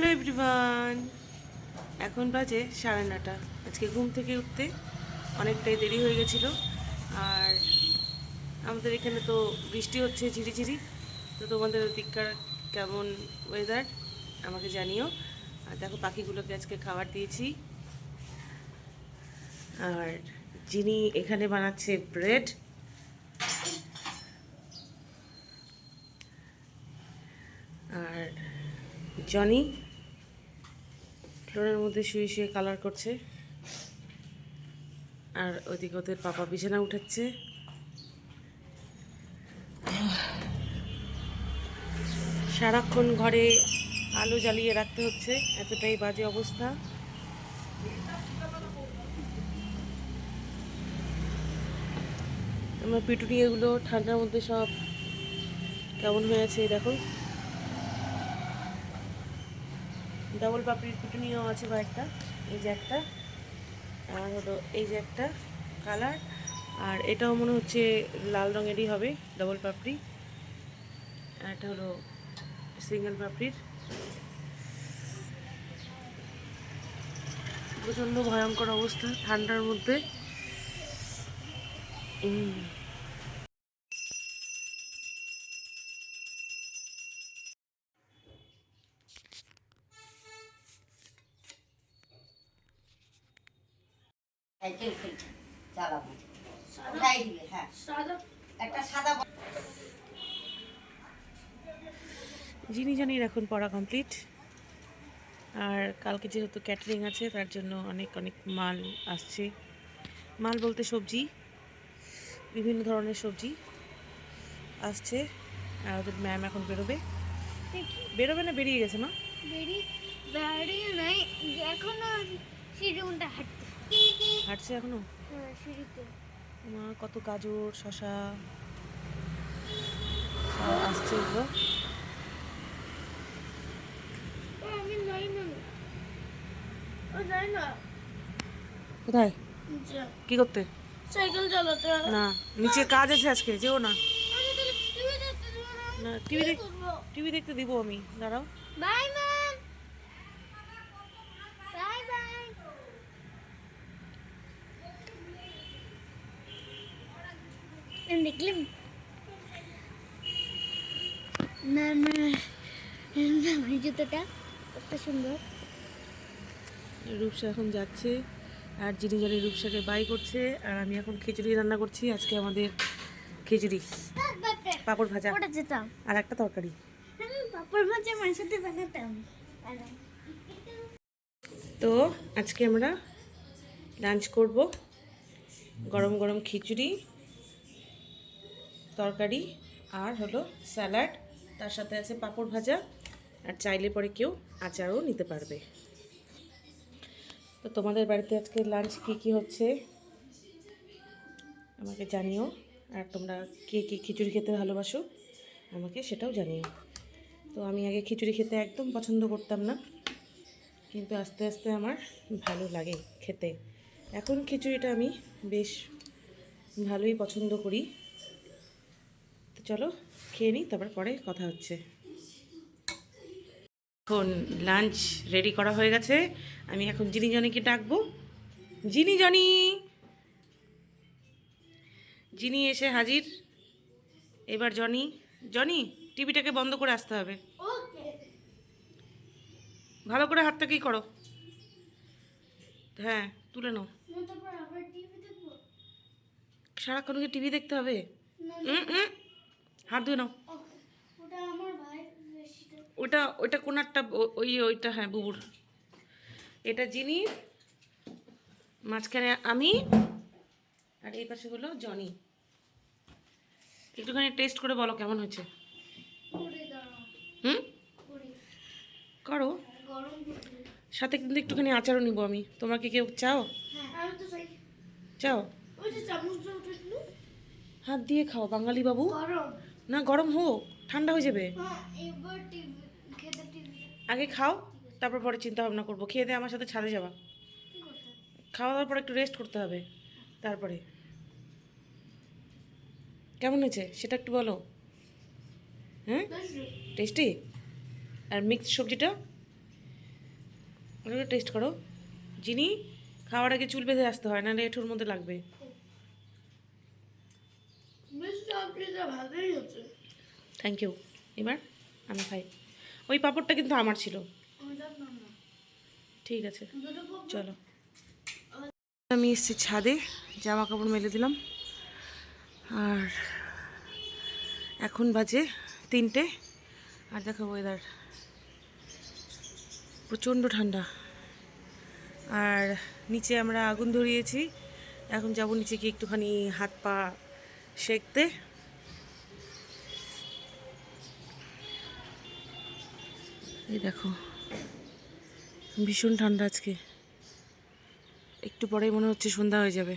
Hello everyone. এখন বাজে সাড়ে নটা। আজকে ঘুম থেকে উঠতে অনেকটাই দেরি হয়ে গেছিল। আর আমাদের এখানে তো বৃষ্টি হচ্ছে ঝিরিঝিরি। তো তোমাদের দিককার কেমন ওয়েদার আমাকে জানিও। আর দেখো, পাখিগুলোকে আজকে খাবার দিয়েছি। আর যিনি এখানে বানাচ্ছে ব্রেড, আর জনি ফ্লোরের মধ্যে শুয়ে শুয়ে কালার করছে। আর ওইদিকে ওদের পাপা বিছানা উঠাচ্ছে। সারাক্ষণ ঘরে আলো জ্বালিয়ে রাখতে হচ্ছে, এতটাই বাজে অবস্থা। আমার পিটুনিয়াগুলো ঠান্ডার মধ্যে সব কেমন হয়ে আছে দেখো। ডাবল পাপড়ির পিটুনিও আছে বা একটা এই যে একটা, আর হলো এই যে একটা কালার আর এটাও মনে হচ্ছে লাল রঙেরই হবে ডাবল পাপড়ি। আর এটা হলো সিঙ্গেল পাপড়ির। প্রচণ্ড ভয়ঙ্কর অবস্থা ঠান্ডার মধ্যে। সাইকেল খেলছি চালাবো ওটাই দিবে হ্যাঁ। একটা সাদা জিনি জানির এখন পড়া কমপ্লিট আর কালকে যেহেতু ক্যাটারিং আছে তার জন্য অনেক অনেক মাল আসছে। মাল বলতে সবজি। বিভিন্ন ধরনের সবজি আসছে। আর ওদের ম্যাম এখন বেরোবে। বেরোবে না? বেরিয়ে গেছে না বেরি বেরিয়ে নাই। এখনও সিঁড়ি উল্টা হাঁটতে হাঁটছে এখনও? হ্যাঁ আমার কত গাজর শশা আসছে এগুলো। কোথায়? কি করতে? সাইকেল চালাতে না নিচে কাজ আছে আজকে যেও না। না। টিভি দেখ টিভি দেখতে দিব আমি দাঁড়াও। Bye bye. দেখলাম না না জুতোটা কত সুন্দর রূপসা এখন যাচ্ছে। আর যিনি জানি রূপসাকে বাই করছে আর আমি এখন খিচুড়ি রান্না করছি আজকে আমাদের খিচুড়ি। পাঁপড় ভাজা। আর একটা তরকারি। আমি পাপড় ভাজা মার সাথে বানাতাম। তো আজকে আমরা লাঞ্চ করব। গরম গরম খিচুড়ি। তরকারি আর হলো স্যালাড, তার সাথে আছে পাঁপড় ভাজা, আর চাইলে পরে কেউ আচারও নিতে পারবে। তো তোমাদের বাড়িতে আজকে লাঞ্চ কী কী হচ্ছে? আমাকে জানিও, আর তোমরা কে কে খিচুড়ি খেতে ভালোবাসো, আমাকে সেটাও জানিও। তো আমি আগে খিচুড়ি খেতে একদম পছন্দ করতাম না, কিন্তু আস্তে আস্তে আমার ভালো লাগে খেতে। এখন খিচুড়িটা আমি বেশ ভালোই পছন্দ করি। চলো খেয়ে নিই তারপর পরে কথা হচ্ছে। এখন লাঞ্চ রেডি করা হয়ে গেছে। আমি এখন জিনি জনিকে ডাকবো। জিনি জনি জিনি এসে হাজির। এবার জনি জনি টিভিটাকে বন্ধ করে আসতে হবে। ভালো করে হাতটা কি করো? হ্যাঁ তুলে নাও। আবার টিভি সারাক্ষণ কি টিভি দেখতে হবে? উম, উম। হাত ধুয়ে নাও। ওটা কোনারটা ও- ওই ওইটা হ্যাঁ বুবুর। এটা জিনি মাঝখানে আমি আর এই পাশে হলো জনি। একটুখানি টেস্ট করে বলো কেমন হয়েছে। হুম? করো। সাথে কিন্তু একটুখানি আচারও নিব আমি। তোমাকে কেউ চাও? হ্যাঁ চাও? হাত দিয়ে খাও বাঙালি বাবু। না গরম হোক ঠান্ডা হয়ে যাবে। হ্যাঁ আগে খাও তারপর পরে চিন্তা ভাবনা করব। খেয়ে দিয়ে আমার সাথে ছাদে যাবা। খাওয়া দাওয়ার পর একটু রেস্ট করতে হবে তারপরে। কেমন হয়েছে? সেটা একটু বলো। হ্যাঁ? টেস্টি আর মিক্স সবজিটা? ওটা টেস্ট করো। যিনি খাওয়ার আগে চুল বেঁধে আসতে হয় নাহলে এঠোর মধ্যে লাগবে। থ্যাংক ইউ এবার আমি খাই। ওই পাপড়টা কিন্তু আমার ছিল। ঠিক আছে। চলো। আমি এসেছি ছাদে জামা কাপড় মেলে দিলাম। আর এখন বাজে তিনটে। আর দেখো ওয়েদার প্রচণ্ড ঠান্ডা। আর নিচে আমরা আগুন ধরিয়েছি। এখন যাব নিচে গিয়ে একটুখানি হাত পা সেঁকতে। এই দেখো, ভীষণ ঠান্ডা আজকে। একটু পরেই মনে হচ্ছে সন্ধ্যা হয়ে যাবে।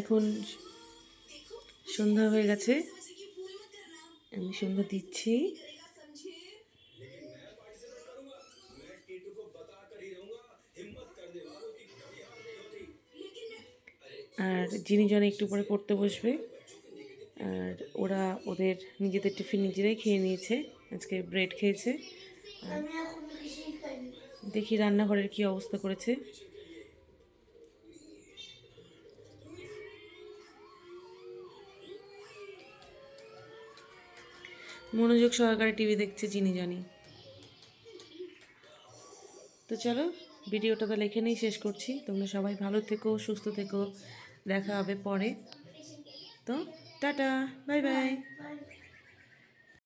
এখন সন্ধ্যা হয়ে গেছে। আমি সন্ধ্যা দিচ্ছি। আর যিনি জন একটু পরে পড়তে বসবে, আর ওরা ওদের নিজেদের টিফিন নিজেরাই খেয়ে নিয়েছে, আজকে ব্রেড খেয়েছে। দেখি রান্নাঘরের কি অবস্থা করেছে। মনোযোগ সহকারে টিভি দেখছে চিনি জানি। তো চলো, ভিডিওটা তাহলে এখানেই শেষ করছি। তোমরা সবাই ভালো থেকো, সুস্থ থেকো। দেখা হবে পরে তো টাটা বাই বাই.